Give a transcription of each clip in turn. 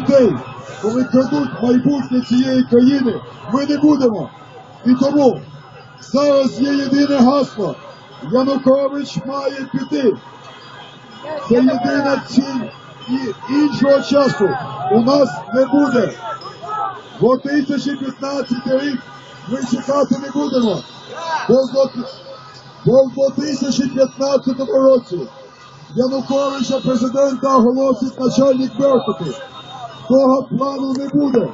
дітей, коли крадуть майбутнє цієї країни, ми не будемо. І тому зараз є єдине гасло. Янукович має піти. Це єдина ціль і іншого часу у нас не буде. 2015 рік ми чекати не будемо. Бо в двох- бо в 2015 році Януковича президента оголосить начальник Беркуту. Того плану не буде.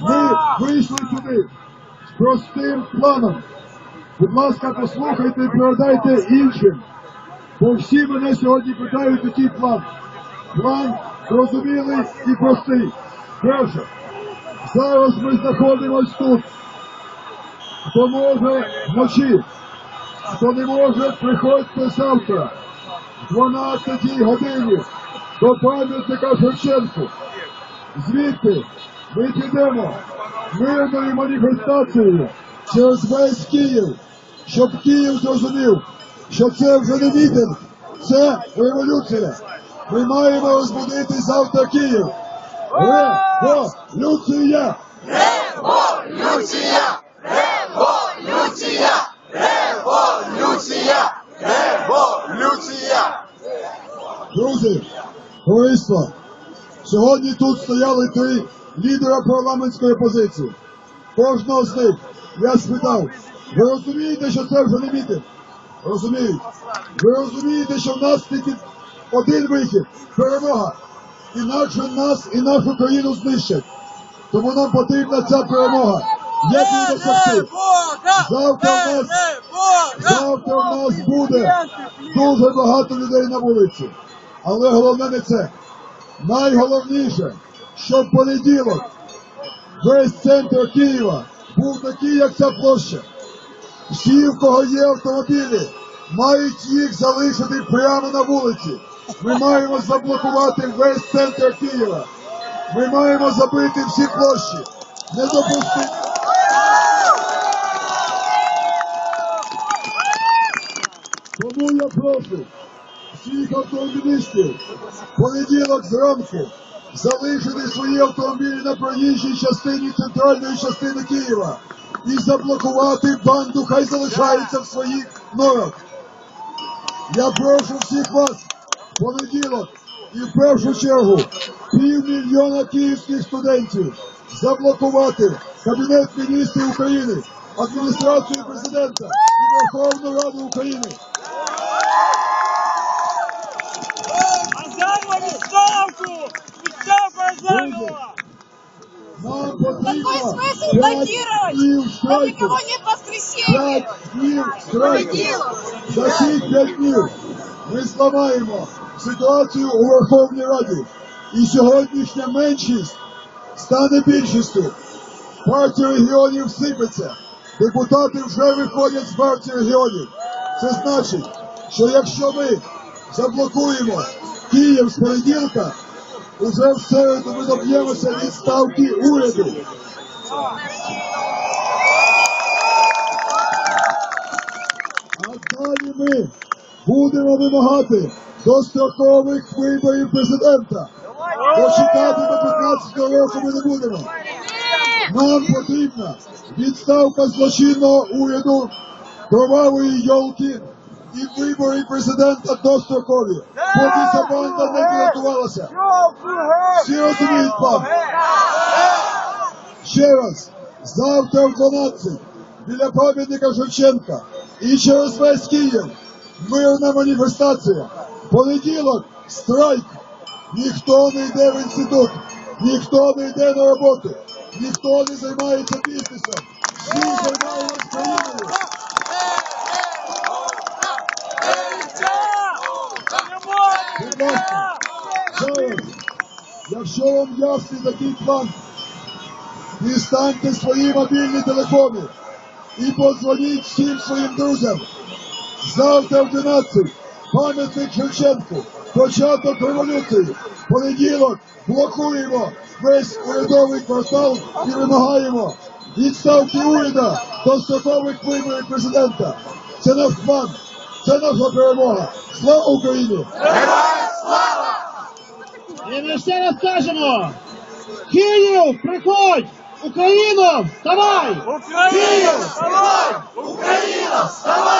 Ми вийшли сюди з простим планом. Будь ласка, послухайте і передайте іншим. Бо всі мене сьогодні питають, який план. План зрозумілий і простий. Перше, зараз ми знаходимось тут. Хто може вночі, хто не може, приходьте завтра, в 12 годині, до пам'ятника Шевченку. Звідти ми підемо мирною маніфестацією через весь Київ, щоб Київ зрозумів, що це вже не мітинг, це революція. Ми маємо розбудити завтра Київ. Революція! Революція! Революція! Революція! Революція! Друзі, товариство, сьогодні тут стояли три лідера парламентської опозиції. Кожного з них я спитав, ви розумієте, що це вже не мітинг? Розуміють. Ви розумієте, що в нас тільки один вихід перемога. Інакше нас і нашу країну знищать. Тому нам потрібна ця перемога. Як її досягти? Завтра в нас Завтра в нас буде дуже багато людей на вулиці. Але головне не це. Найголовніше, щоб понеділок весь центр Києва був такий, як ця площа. Всі, в кого є автомобілі, мають їх залишити прямо на вулиці. Ми маємо заблокувати весь центр Києва. Ми маємо забити всі площі. Не допустити. Тому я прошу всіх автомобілістів понеділок зранку залишити свої автомобілі на проїжджій частині центральної частини Києва і заблокувати банду, хай залишається в своїх норах. Я прошу всіх вас понеділок і в першу чергу півмільйона київських студентів заблокувати Кабінет міністрів України, адміністрацію президента і Верховну Раду України. Азарова відставку! Відставку Азарова! Нам потрібно Какой смысл п'ять блокировать? днів Там страйку. никого нет воскресенья. П'ять днів страйку. За ці п'ять днів ми зламаємо ситуацію у Верховній Раді. І сьогоднішня меншість стане більшістю. Партія регіонів сипеться. Депутати вже виходять з партії регіонів. Це значить, що якщо ми заблокуємо Київ з понеділка, уже в середу ми доб'ємося відставки уряду. А далі ми будемо вимагати дострокових виборів президента. Дочекати до 15 року ми не будемо. Нам потрібна відставка злочинного уряду, кровавої йолки і вибори президента дострокові, поки ця банда не підготувалася. Всі розуміють план. Ще раз, завтра в 12 біля пам'ятника Шевченка і через весь Київ мирна маніфестація. Понеділок страйк. Ніхто не йде в інститут, ніхто не йде на роботу, ніхто не займається бізнесом. Всі займаємось країною. Будь ласка, якщо вам ясний такий план, дістаньте свої мобільні телефони і подзвоніть всім своїм друзям. Завтра в 12 пам'ятник Шевченку, початок революції. Понеділок блокуємо весь урядовий квартал і вимагаємо відставки уряда дострокових виборів президента. Це наш план, це наша перемога. Слава Україні! І ми ще раз кажемо, Київ, приходь! Україно, вставай! Україна, вставай! Україна, вставай!